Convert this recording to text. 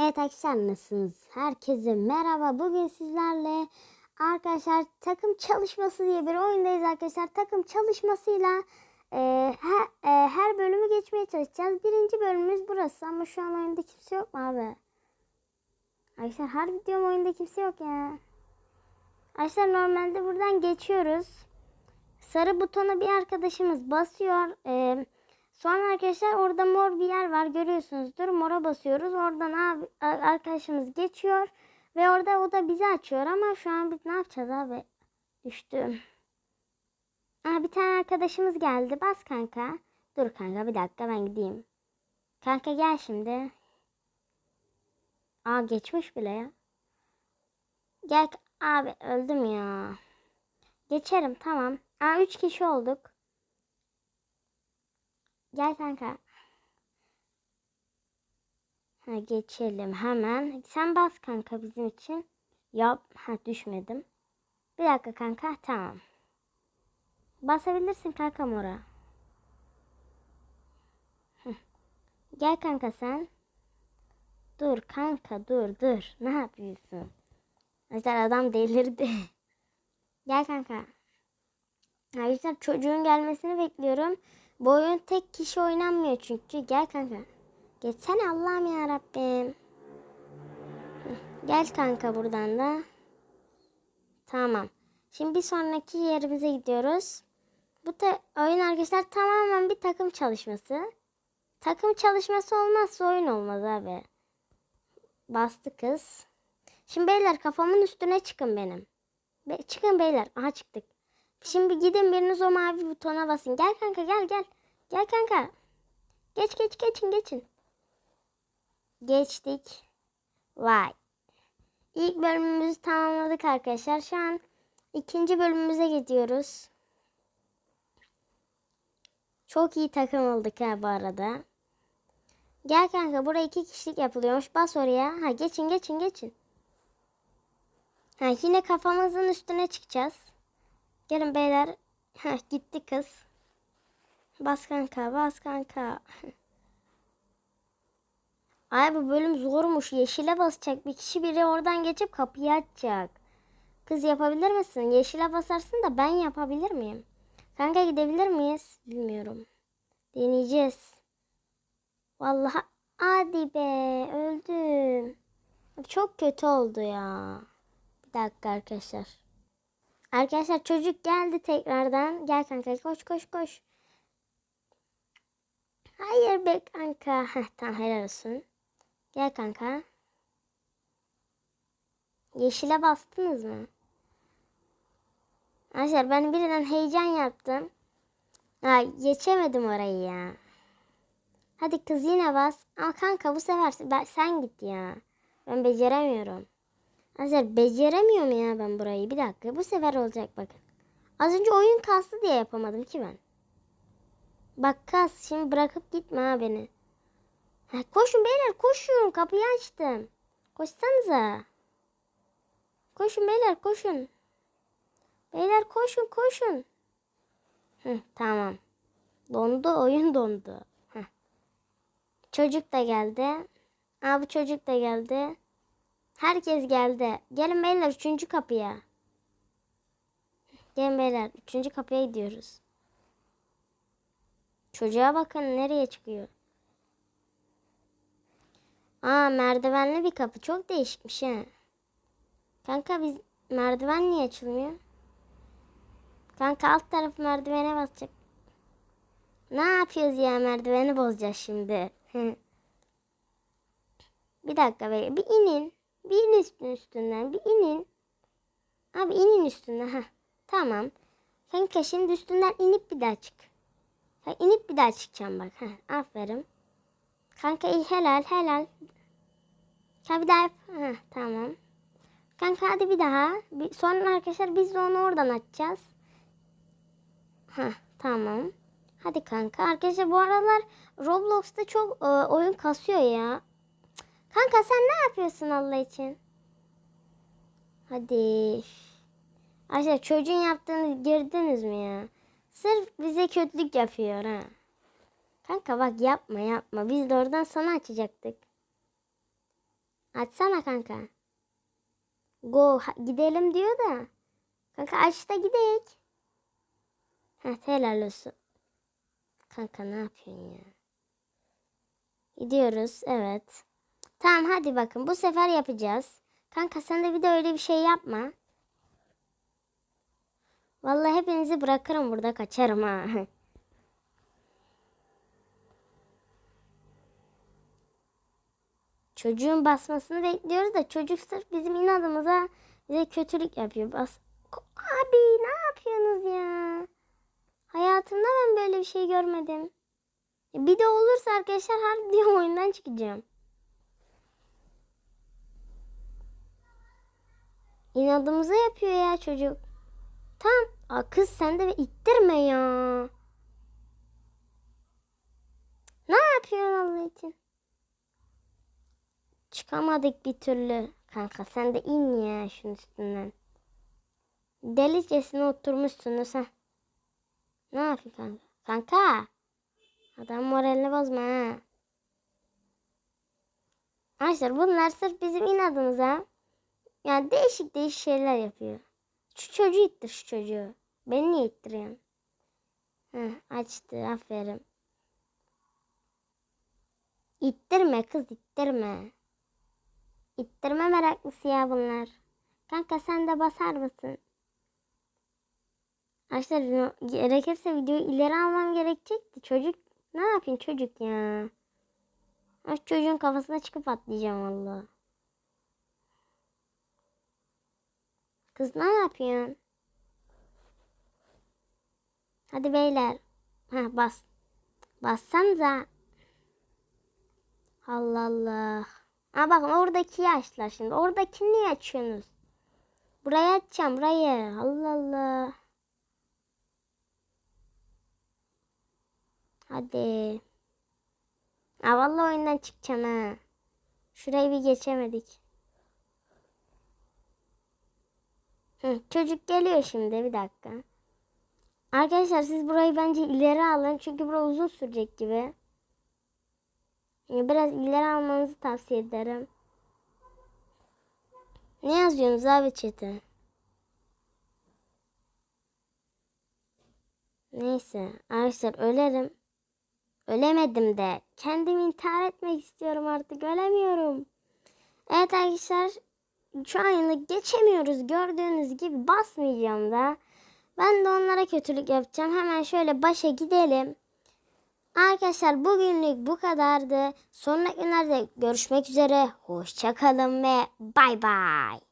Evet arkadaşlar nasılsınız? Herkese merhaba. Bugün sizlerle arkadaşlar takım çalışması diye bir oyundayız arkadaşlar. Takım çalışmasıyla e, her, e, her bölümü geçmeye çalışacağız. Birinci bölümümüz burası ama şu an oyunda kimse yok mu abi? Arkadaşlar her videom oyunda kimse yok ya. Arkadaşlar normalde buradan geçiyoruz. Sarı butona bir arkadaşımız basıyor. Eee Sonra arkadaşlar orada mor bir yer var görüyorsunuzdur. Mora basıyoruz. Oradan abi, arkadaşımız geçiyor. Ve orada o da bizi açıyor ama şu an biz ne yapacağız abi? Düştüm. Aa, bir tane arkadaşımız geldi. Bas kanka. Dur kanka bir dakika ben gideyim. Kanka gel şimdi. Aa geçmiş bile ya. Gel abi öldüm ya. Geçerim tamam. Aa 3 kişi olduk. Gel kanka. Ha, geçelim hemen. Sen bas kanka bizim için. Yap. Ha düşmedim. Bir dakika kanka. Tamam. Basabilirsin kanka mora. Gel kanka sen. Dur kanka dur dur. Ne yapıyorsun? Arkadaşlar adam delirdi. Gel kanka. Arkadaşlar çocuğun gelmesini bekliyorum. Bu oyun tek kişi oynanmıyor çünkü. Gel kanka. Geçsene Allah'ım ya Rabbim. Gel kanka buradan da. Tamam. Şimdi bir sonraki yerimize gidiyoruz. Bu oyun arkadaşlar tamamen bir takım çalışması. Takım çalışması olmazsa oyun olmaz abi. Bastı kız. Şimdi beyler kafamın üstüne çıkın benim. Be çıkın beyler. Aha çıktık. Şimdi gidin biriniz o mavi butona basın. Gel kanka gel gel. Gel kanka. Geç geç geçin geçin. Geçtik. Vay. İlk bölümümüzü tamamladık arkadaşlar. Şu an ikinci bölümümüze gidiyoruz. Çok iyi takım olduk ha bu arada. Gel kanka buraya iki kişilik yapılıyormuş. Bas oraya. Ha geçin geçin geçin. Ha yine kafamızın üstüne çıkacağız. Gelin beyler. Ha gitti kız. Bas kanka bas kanka. Ay bu bölüm zormuş. Yeşile basacak bir kişi biri oradan geçip kapıyı açacak. Kız yapabilir misin? Yeşile basarsın da ben yapabilir miyim? Kanka gidebilir miyiz? Bilmiyorum. Deneyeceğiz. Vallahi hadi be öldüm. Çok kötü oldu ya. Bir dakika arkadaşlar. Arkadaşlar çocuk geldi tekrardan. Gel kanka koş koş koş. Hayır be kanka. Heh, tamam helal olsun. Gel kanka. Yeşile bastınız mı? Arkadaşlar ben birden heyecan yaptım. Ha, geçemedim orayı ya. Hadi kız yine bas. Ama kanka bu sefer sen git ya. Ben beceremiyorum. Arkadaşlar beceremiyorum ya ben burayı. Bir dakika bu sefer olacak bakın. Az önce oyun kastı diye yapamadım ki ben. Bak kas şimdi bırakıp gitme ha beni. Ha, koşun beyler koşun kapıyı açtım. Koşsanıza. Koşun beyler koşun. Beyler koşun koşun. Hı, tamam. Dondu oyun dondu. Heh. Çocuk da geldi. Aa, bu çocuk da geldi. Herkes geldi. Gelin beyler üçüncü kapıya. Gelin beyler üçüncü kapıya gidiyoruz. Çocuğa bakın nereye çıkıyor. Aa merdivenli bir kapı. Çok değişikmiş ha. Kanka biz merdiven niye açılmıyor? Kanka alt taraf merdivene basacak. Ne yapıyoruz ya merdiveni bozacağız şimdi. bir dakika be. Bir inin. Bir üstün üstünden. Bir inin. Abi inin üstünden. ha. Tamam. Kanka şimdi üstünden inip bir daha çık. Ha, inip bir daha çıkacağım bak. Ha, aferin. Kanka iyi helal helal. Kanka bir daha yap. Ha, tamam. Kanka hadi bir daha. Bir, sonra arkadaşlar biz de onu oradan açacağız. Ha, tamam. Hadi kanka. Arkadaşlar bu aralar Roblox'ta çok e, oyun kasıyor ya. Kanka sen ne yapıyorsun Allah için? Hadi. Arkadaşlar çocuğun yaptığını gördünüz mü ya? Sırf bize kötülük yapıyor ha. Kanka bak yapma yapma. Biz de oradan sana açacaktık. Açsana kanka. Go gidelim diyor da. Kanka aç da gidek. Heh helal olsun. Kanka ne yapıyorsun ya? Gidiyoruz evet. Tamam hadi bakın bu sefer yapacağız. Kanka sen de bir de öyle bir şey yapma. Vallahi hepinizi bırakırım burada kaçarım ha. Çocuğun basmasını bekliyoruz da çocuk sırf bizim inadımıza bize kötülük yapıyor. Bas. Abi ne yapıyorsunuz ya? Hayatımda ben böyle bir şey görmedim. E, Bir de olursa arkadaşlar her diyor oyundan çıkacağım. İnadımıza yapıyor ya çocuk. Tamam. Aa, kız sen de ittirme ya. Ne yapıyorsun Allah için? Çıkamadık bir türlü. Kanka sen de in ya şunun üstünden. Delicesine oturmuşsunuz ha. Ne yapayım kanka? Kanka. Adam moralini bozma ha. Arkadaşlar bunlar sırf bizim inadımıza yani değişik değişik şeyler yapıyor. Şu çocuğu ittir şu çocuğu. Beni niye ittiriyorsun? Heh, açtı aferin. İttirme kız ittirme. İttirme meraklısı ya bunlar. Kanka sen de basar mısın? Arkadaşlar gerekirse videoyu ileri almam gerekecekti. Çocuk ne yapayım çocuk ya? Çocuğun kafasına çıkıp atlayacağım valla. Kız ne yapıyorsun? Hadi beyler. Ha bas. Bassanıza. Allah Allah. Ha bakın oradaki açtılar şimdi. Oradakini niye açıyorsunuz? Burayı açacağım burayı. Allah Allah. Hadi. Ha vallahi oyundan çıkacağım ha. Şurayı bir geçemedik. Çocuk geliyor şimdi bir dakika. Arkadaşlar siz burayı bence ileri alın. Çünkü bura uzun sürecek gibi. Biraz ileri almanızı tavsiye ederim. Ne yazıyorsunuz abi chat'e? Neyse arkadaşlar ölerim. Ölemedim de. Kendimi intihar etmek istiyorum artık. Ölemiyorum. Evet arkadaşlar. Şu anlık geçemiyoruz. Gördüğünüz gibi basmayacağım da. Ben de onlara kötülük yapacağım. Hemen şöyle başa gidelim. Arkadaşlar bugünlük bu kadardı. Sonraki günlerde görüşmek üzere. Hoşçakalın ve bay bay.